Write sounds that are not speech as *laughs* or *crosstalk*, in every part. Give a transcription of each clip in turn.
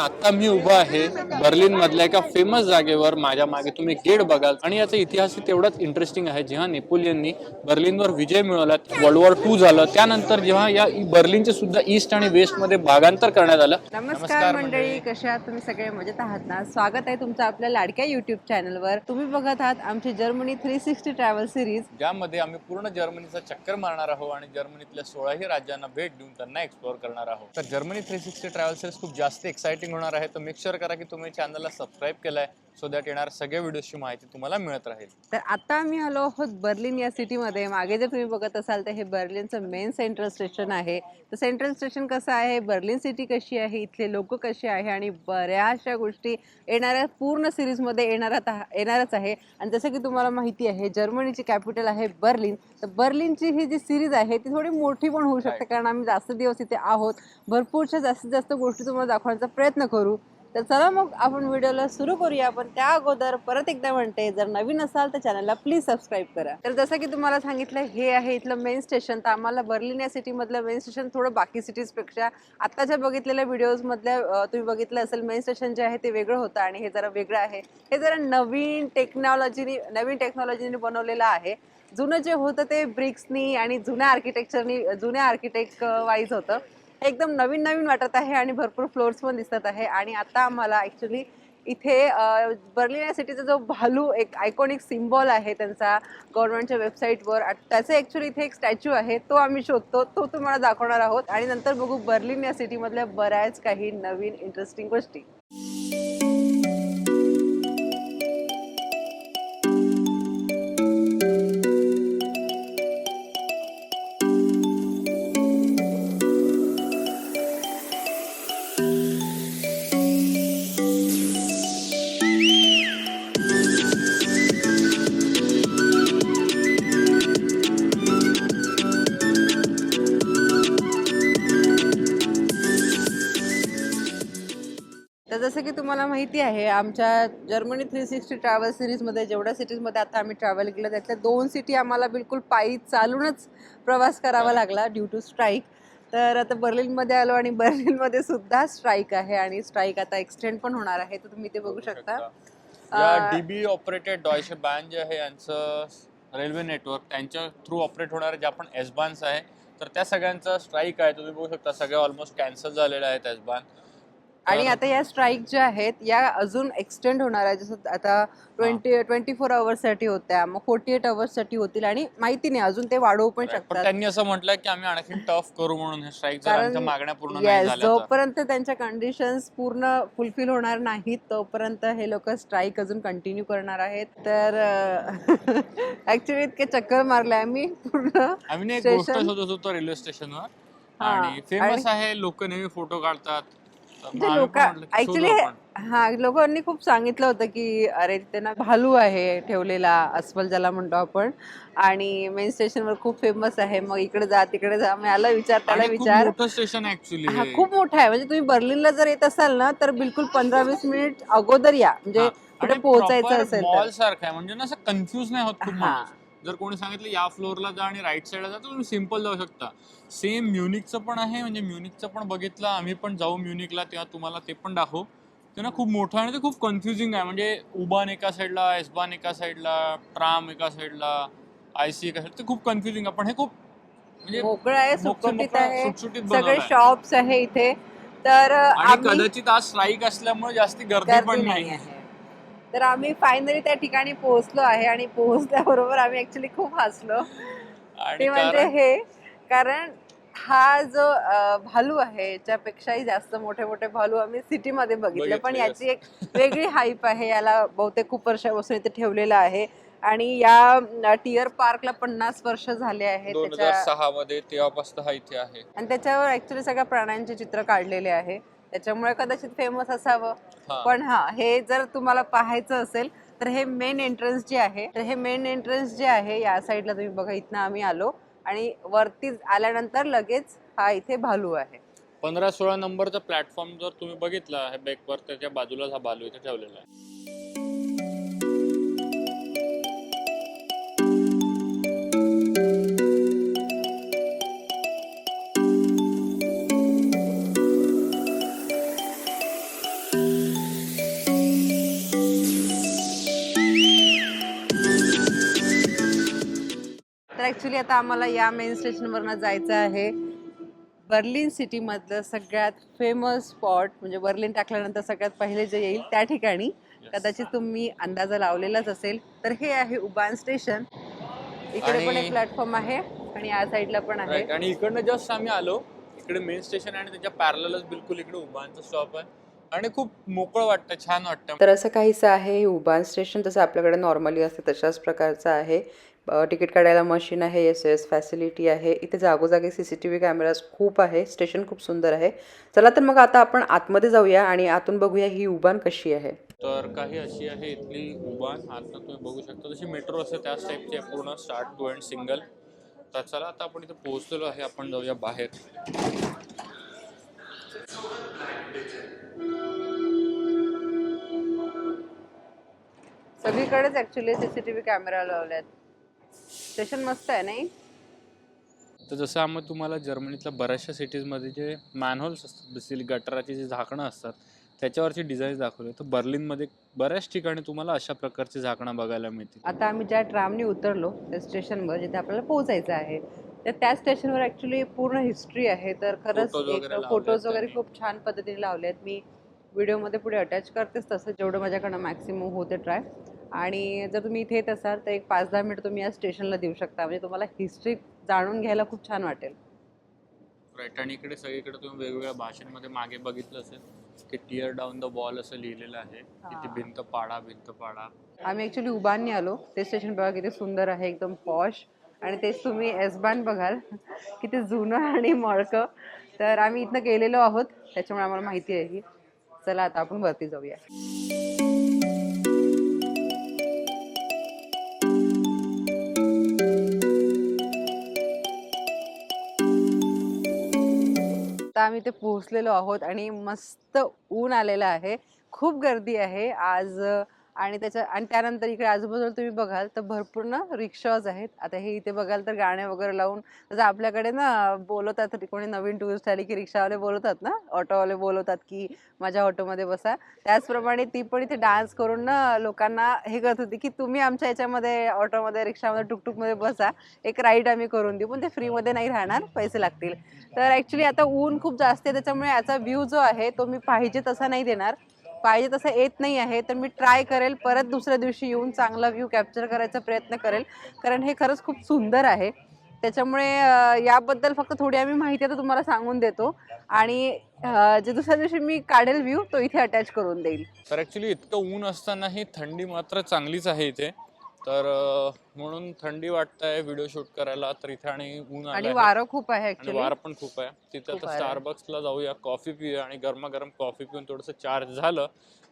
आता मी उभा आहे बर्लिन मधल्या एका फेमस जागेवर. माझ्या मागे तुम्ही गेट बघाल. आणि याचा इतिहास तेवढाच इंटरेस्टिंग आहे. जेव्हा नेपोलियननी बर्लिनवर विजय मिळवला वर्ल्ड वॉर टू झालं त्यानंतर जेव्हा या बर्लिनचे सुद्धा ईस्ट आणि वेस्टमध्ये भागांतर करण्यात आलं. नमस्कार मंडळी कशा आहात? तुम्ही सगळे मजेत आहात ना? स्वागत आहे तुमचं आपल्या लाडक्या युट्यूब चॅनलवर तुम्ही बघत आहात आमची Germany three sixty travel series ज्यामध्ये आम्ही पूर्ण जर्मनीचा चक्कर मारणार आहोत आणि जर्मनीतल्या सोळाही राज्यांना भेट देऊन त्यांना एक्सप्लोर करणार आहोत. तर Germany three sixty travel series खूप जास्त एक्साइटिंग होणार आहे तर मेक शुअर करा की तुम्ही चॅनलला सबस्क्राईब आहे सो दॅट येणाऱ्या सगळ्या व्हिडिओची माहिती तुम्हाला मिळत राहील. तर आता आम्ही आलो आहोत बर्लिन या सिटीमध्ये. मागे जर तुम्ही बघत असाल तर हे बर्लिनचं मेन सेंट्रल स्टेशन आहे. तर सेंट्रल स्टेशन कसं आहे? बर्लिन सिटी कशी आहे? इथले लोक कसे आहे? आणि बऱ्याचशा गोष्टी येणाऱ्या पूर्ण सिरीजमध्ये येणारच येणारच आहे. आणि जसं की तुम्हाला माहिती आहे जर्मनीची कॅपिटल आहे बर्लिन. तर बर्लिनची ही जी सिरीज आहे ती थोडी मोठी पण होऊ शकते कारण आम्ही जास्त दिवस इथे आहोत. भरपूरशा जास्तीत जास्त गोष्टी तुम्हाला दाखवण्याचा प्रयत्न करू. तर चला मग आपण व्हिडिओला सुरू करूया. पण त्या अगोदर परत एकदा म्हणते जर नवीन असाल तर चॅनलला प्लीज सबस्क्राईब करा. तर जसं की तुम्हाला सांगितलं हे आहे इथलं मेन स्टेशन. तर आम्हाला बर्लिन या सिटीमधलं मेन स्टेशन थोडं बाकी सिटीजपेक्षा आत्ताच्या बघितलेल्या व्हिडिओजमधल्या तुम्ही बघितलं असेल मेन स्टेशन जे आहे ते वेगळं होतं आणि हे जरा वेगळं आहे. हे जरा नवीन टेक्नॉलॉजीनी नवीन टेक्नॉलॉजीने बनवलेलं आहे. जुनं जे होतं ते ब्रिक्सनी आणि जुन्या आर्किटेक्चरनी जुन्या आर्किटेक्ट वाईज होतं. एकदम नवीन नवीन वाटत आहे आणि भरपूर फ्लोर्स पण दिसत आहे. आणि आता आम्हाला ॲक्च्युली इथे बर्लिन या सिटीचा जो भालू एक आयकॉनिक सिम्बॉल आहे त्यांचा गव्हर्नमेंटच्या वेबसाईटवर आ- त्याचे ॲक्च्युली इथे एक स्टॅच्यू आहे तो आम्ही शोधतो तो तुम्हाला दाखवणार आहोत. आणि नंतर बघू बर्लिन या सिटीमधल्या बऱ्याच काही नवीन इंटरेस्टिंग गोष्टी. तर जसं की तुम्हाला माहिती आहे आमच्या जर्मनी थ्री सिक्स्टी ट्रॅव्हल सिरीजमध्ये जेवढ्या सिटीजमध्ये आता आम्ही ट्रॅव्हल केलं त्यातल्या दोन सिटी आम्हाला बिलकुल पायी चालूनच प्रवास करावा लागला ड्यू टू स्ट्राईक तर आता बर्लिनमध्ये आलो आणि बर्लिनमध्ये सुद्धा स्ट्राईक आहे आणि स्ट्राईक आता एक्सटेंड पण होणार आहे तर तुम्ही ते बघू शकता. डीबी ऑपरेटेड डॉयशे बँड जे आहे यांचं रेल्वे नेटवर्क त्यांच्या थ्रू ऑपरेट होणारे जे आपण एस बान्स आहे तर त्या सगळ्यांचा स्ट्राईक आहे. तुम्ही बघू शकता सगळे ऑलमोस्ट कॅन्सल झालेले आहेत एस बान आणि आता या स्ट्राईक ज्या आहेत या अजून एक्सटेंड होणार आहे. जसं आता ट्वेंटी ट्वेंटी फोरसाठी होत्या. मग फोर्टी एटसाठी होतील आणि माहिती नाही अजून ते वाढवू पण शकतात. त्यांनी असं म्हटलंय की आम्ही आणखी टफ करू म्हणून हे स्ट्राईक मागण्या पूर्ण. जोपर्यंत त्यांच्या कंडिशन्स पूर्ण फुलफिल होणार नाहीत तोपर्यंत हे लोक स्ट्राईक अजून कंटिन्यू करणार आहेत. तर ऍक्च्युली *laughs* इतके चक्कर मारले आम्ही पूर्ण आम्ही रेल्वे स्टेशनवर आणि फेमस आहे लोक नेहमी फोटो काढतात. लोक ऍक्च्युली. हा लोकांनी खूप सांगितलं होतं की अरे तिथे ना भालू आहे ठेवलेला अस्वल ज्याला म्हणतो आपण आणि मेन स्टेशनवर खूप फेमस आहे मग इकडे जा तिकडे जा मी आला विचार त्याला विचार स्टेशन हा खूप मोठा आहे म्हणजे तुम्ही बर्लिनला जर येत असाल ना तर बिलकुल पंधरा वीस मिनिट अगोदर या म्हणजे कुठे पोहोचायचं असेल तर. सारखं आहे म्हणजे ना असं कन्फ्युज नाही होत खूप हा. माणूस. जर कोणी सांगितलं या फ्लोअरला जा आणि राईट साईडला जा तर तुम्ही सिंपल जाऊ शकता. सेम म्युनिकचं पण आहे म्हणजे म्युनिकचं पण बघितलं आम्ही पण जाऊ म्युनिकला तेव्हा तुम्हाला ते पण दाखवू. ते ना खूप मोठं आहे आणि ते खूप कन्फ्युजिंग आहे म्हणजे उबान एका साईडला एसबान एका साईडला ट्राम एका साईडला आय सी एका साईड ते खूप कन्फ्युजिंग आहे. पण हे खूप म्हणजे मोकळं आहे सुटसुटीत सगळे. शॉप्स आहे. इथे. तर कदाचित आज स्ट्राईक असल्यामुळे जास्ती गर्दी पण नाही नाही. आहे. तर आम्ही फायनली त्या ठिकाणी पोहोचलो आहे आणि पोहोचल्याबरोबर आम्ही ऍक्च्युली खूप हसलो. ते म्हणजे हे कारण हा जो भालू आहे याच्यापेक्षाही जास्त मोठे मोठे भालू आम्ही सिटीमध्ये बघितले. पण याची एक *laughs* वेगळी हाईप आहे याला बहुतेक खूप वर्षापासून इथे ठेवलेलं आहे. आणि या टिअर पार्कला पन्नास वर्ष झाले आहेत दोन हजार त्याच्या सहा मध्ये तेव्हापासून हा इथे आहे. आणि त्याच्यावर ऍक्च्युली सगळ्या प्राण्यांचे चित्र काढलेले आहे. त्याच्यामुळे कदाचित फेमस असावं. पण हा हे जर तुम्हाला पाहायचं असेल तर हे मेन एंट्रन्स जे आहे तर हे मेन एंट्रन्स जे आहे या साईडला तुम्ही बघा इथनं आम्ही आलो. आणि वरती आल्यानंतर लगेच हा इथे भालू आहे. पंधरा सोळा नंबरचा प्लॅटफॉर्म जर तुम्ही बघितला हे बॅकवर त्याच्या बाजूलाच हा बालू इथे ठेवलेला आहे. ॲक्च्युली आता आम्हाला या मेन स्टेशनवरनं जायचं आहे. बर्लिन सिटीमधलं सगळ्यात फेमस स्पॉट म्हणजे बर्लिन टाकल्यानंतर सगळ्यात पहिले जे येईल त्या ठिकाणी. कदाचित तुम्ही अंदाजा लावलेलाच असेल. तर हे आहे उबान स्टेशन इकडे पण एक प्लॅटफॉर्म आहे आणि या साईडला पण आहे. आणि इकडनं जस्ट आम्ही आलो. इकडे मेन स्टेशन आणि त्याच्या पॅरलच बिलकुल इकडे उभानचं स्टॉप आहे. आणि खूप मोकळं वाटतं छान वाटतं. तर असं काहीसं आहे हे उबान स्टेशन जसं आपल्याकडे नॉर्मली असते तशाच प्रकारचं आहे. तिकीट काढायला मशीन आहे एस एस फॅसिलिटी आहे. इथे जागोजागी C C T V cameras खूप आहे स्टेशन खूप सुंदर आहे. चला तर मग आता आपण आतमध्ये जाऊया आणि आतून बघूया ही उबान कशी आहे. तर काही अशी आहे इथली उभान आतनं तुम्ही बघू शकता. जशी मेट्रो असते त्याच टाईपची आहे पूर्ण स्टार्ट टू एंड सिंगल तर चला आता आपण इथे पोहोचलेलो आहे आपण जाऊया बाहेर. सगळीकडेच ऍक्च्युली सीसीटीव्ही कॅमेरा लावल्यात. स्टेशन मस्त आहे नाही? तर जसं आम्ही तुम्हाला जर्मनीतल्या बऱ्याचशा सिटीजमध्ये जे मॅनहोल्स असतात बेसिकली गटाराची जी झाकणं असतात त्याच्यावरची डिझाईन दाखवले. तर बर्लिनमध्ये बऱ्याच ठिकाणी तुम्हाला अशा प्रकारची झाकणं बघायला मिळतील. आता आम्ही ज्या ट्रामने उतरलो त्या स्टेशनवर जिथे आपल्याला पोहोचायचं आहे तर त्या स्टेशनवर ॲक्च्युली पूर्ण हिस्ट्री आहे. तर खरंच फोटोज वगैरे. खूप छान पद्धतीने लावले आहेत मी व्हिडिओमध्ये पुढे अटॅच करतेच तसं जेवढं माझ्याकडनं मॅक्सिमम होते ट्राय आणि जर तुम्ही इथे येत असाल तर एक पाच दहा मिनिट तुम्ही या स्टेशनला देऊ शकता. म्हणजे तुम्हाला हिस्ट्री जाणून घ्यायला खूप छान वाटेल. राईट आणि इकडे सगळीकडे तुम्ही वेगवेगळ्या भाषेमध्ये मागे बघितलं असेल की टिअर डाऊन द बॉल असं लिहिलेलं आहे. की ती हा. भिंत पाडा भिंत पाडा. आम्ही ॲक्च्युली उबाननी आलो. ते स्टेशन बघा किती सुंदर आहे एकदम पॉश आणि तेच तुम्ही एसबान बघाल. किती जुनं आणि मळकं. तर आम्ही इथनं गेलेलो आहोत. त्याच्यामुळे आम्हाला माहिती आहे ही चला आता आपण वरती जाऊया. आता आम्ही ते पोहोचलेलो आहोत आणि मस्त ऊन आलेलं आहे. खूप गर्दी आहे. आज आणि त्याच्या आणि त्यानंतर इकडे आजूबाजूला तुम्ही बघाल तर भरपूर ना रिक्षाज आहेत. आता हे इथे बघाल तर गाणे वगैरे लावून जसं आपल्याकडे ना बोलवतात कोणी नवीन टुरिस्ट आली की रिक्षावाले बोलवतात ना ऑटोवाले बोलवतात की माझ्या ऑटोमध्ये बसा. त्याचप्रमाणे ती पण इथे डान्स करून ना लोकांना हे करत होती की तुम्ही आमच्या याच्यामध्ये ऑटोमध्ये रिक्षामध्ये टुकटुकमध्ये बसा. एक राईड आम्ही करून देऊ पण ते फ्रीमध्ये नाही राहणार पैसे लागतील. तर ॲक्च्युली आता ऊन खूप जास्त आहे त्याच्यामुळे याचा व्ह्यू जो आहे तो मी पाहिजे तसा नाही देणार. पाहिजे तसं येत नाही आहे तर मी ट्राय करेल परत दुसऱ्या दिवशी येऊन चांगला व्ह्यू कॅप्चर करायचा प्रयत्न करेल. कारण हे खरंच खूप सुंदर आहे. त्याच्यामुळे याबद्दल फक्त थोडी आम्ही माहिती आता तुम्हाला सांगून देतो. आणि जे दुसऱ्या दिवशी मी काढेल व्ह्यू तो इथे अटॅच करून देईल. तर ॲक्च्युली इतकं ऊन असतानाही थंडी मात्र चांगलीच आहे इथे. तर म्हणून थंडी वाटत आहे व्हिडिओ शूट करायला तर इथे आणि ऊन आणि. वारं खूप आहे आणि ऍक्च्युली वार पण खूप आहे. तिथे खूप आता वारं आहे. स्टारबक्सला जाऊया कॉफी पिऊया आणि गरमागरम कॉफी पिऊन थोडंसं चार्ज झालं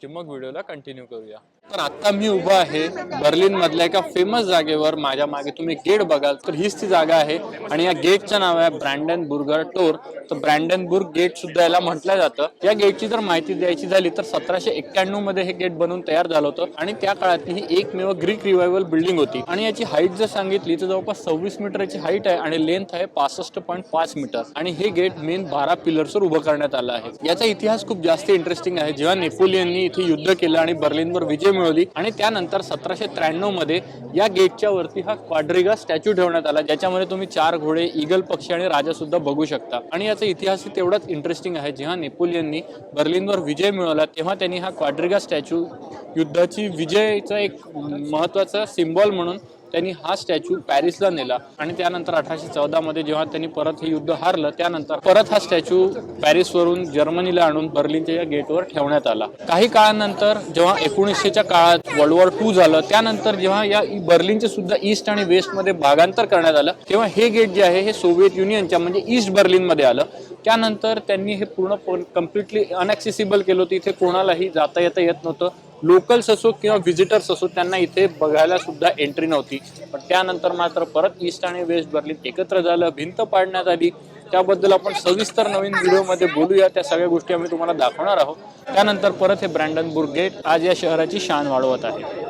की मग व्हिडिओला कंटिन्यू करूया. तर आता मी उभा आहे बर्लिन मधल्या एका फेमस जागेवर. माझ्या मागे तुम्ही गेट बघाल तर हीच ती जागा आहे. आणि या गेटचं नाव आहे ब्रँडन बुर्गर टोर. तर ब्रँडनबुर्ग गेट सुद्धा याला म्हटलं जातं. या गेटची जर माहिती द्यायची झाली तर सतराशे एक्क्याण्णवमध्ये हे गेट बनवून तयार झालं होतं. आणि त्या काळातली ही एकमेव ग्रीक रिवायवल बिल्डिंग होती. आणि याची हाईट जर सांगितली तर जवळपास सव्वीस मीटरची हाईट आहे आणि लेंथ आहे पासष्ट पॉईंट पाच मीटर आणि हे गेट मेन बारा पिलर्सवर उभं करण्यात आलं आहे. याचा इतिहास खूप जास्त इंटरेस्टिंग आहे. जेव्हा नेपोलियननी इथे युद्ध केलं आणि बर्लिनवर विजय मिळवली आणि त्यानंतर सतराशे त्र्याण्णवमध्ये या गेटच्या वरती हा क्वाड्रिगा स्टॅच्यू ठेवण्यात आला ज्याच्यामध्ये तुम्ही चार घोडे इगल पक्षी आणि राजा सुद्धा बघू शकता. आणि याचा इतिहास तेवढाच इंटरेस्टिंग आहे. जेव्हा नेपोलियननी बर्लिनवर विजय मिळवला तेव्हा त्यांनी हा क्वाड्रिगा स्टॅच्यू युद्धाची विजयचा एक महत्त्वाचा सिम्बॉल म्हणून त्यांनी हा स्टॅच्यू पॅरिसला नेला. आणि त्यानंतर अठराशे चौदा मध्ये जेव्हा त्यांनी परत हे युद्ध हारलं त्यानंतर परत हा स्टॅच्यू पॅरिसवरून जर्मनीला आणून बर्लिनच्या या गेटवर ठेवण्यात आला. काही काळानंतर जेव्हा एकोणीसशेच्या काळात वर्ल्ड वॉर टू झालं त्यानंतर जेव्हा या बर्लिनचे सुद्धा ईस्ट आणि वेस्टमध्ये भागांतर करण्यात आलं तेव्हा हे गेट जे आहे हे सोव्हिएत युनियनच्या म्हणजे ईस्ट बर्लिनमध्ये आलं. त्यानंतर त्यांनी हे पूर्ण कम्प्लिटली अनॲक्सेसिबल केलं होतं. इथे कोणालाही जाता येता येत नव्हतं. लोकल्स असो किंवा व्हिजिटर्स असो त्यांना इथे बघायला सुद्धा एंट्री नव्हती. पण त्यानंतर मात्र परत ईस्ट आणि वेस्ट बर्लिन एकत्र झालं भिंत पाडण्यात आली. त्याबद्दल आपण सविस्तर नवीन व्हिडिओमध्ये बोलूया. त्या सगळ्या गोष्टी आम्ही तुम्हाला दाखवणार आहोत. त्यानंतर परत हे ब्रँडनबुर्ग गेट आज या शहराची शान वाढवत आहे.